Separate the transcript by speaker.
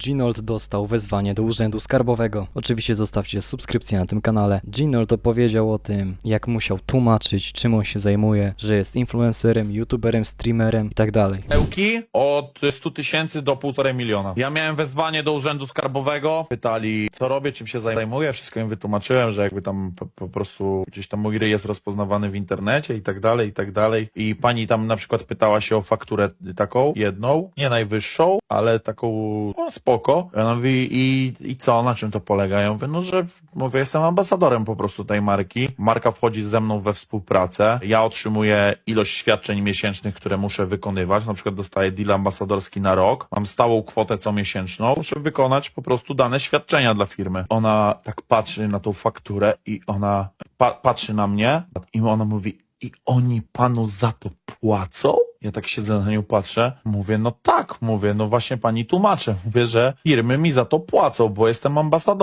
Speaker 1: Ginold dostał wezwanie do urzędu skarbowego. Oczywiście zostawcie subskrypcję na tym kanale. Ginold opowiedział o tym, jak musiał tłumaczyć, czym on się zajmuje, że jest influencerem, youtuberem, streamerem i tak.
Speaker 2: Pełki od 100 tysięcy do półtorej miliona. Ja miałem wezwanie do urzędu skarbowego. Pytali, co robię, czym się zajmuję. Wszystko im wytłumaczyłem, że jakby tam po, po prostu gdzieś tam mój ryj jest rozpoznawany w internecie i tak dalej, i tak dalej. I pani tam na przykład pytała się o fakturę taką, jedną, nie najwyższą, ale taką no, spoko. Ja i, i co, na czym to polega? Ja mówię, no, że mówię, jestem ambasadorem po prostu tej marki. Marka wchodzi ze mną we współpracę. Ja otrzymuję ilość świadczeń miesięcznych, które muszę wykonywać. Na przykład dostaję deal ambasadorski na rok. Mam stałą kwotę co miesięczną. Muszę wykonać po prostu dane świadczenia dla firmy. Ona tak patrzy na tą fakturę i ona pa patrzy na mnie i ona mówi, i oni panu za to płacą? Ja tak siedzę na nią, patrzę, mówię, no tak, mówię, no właśnie pani tłumaczę, mówię, że firmy mi za to płacą, bo jestem ambasadorem.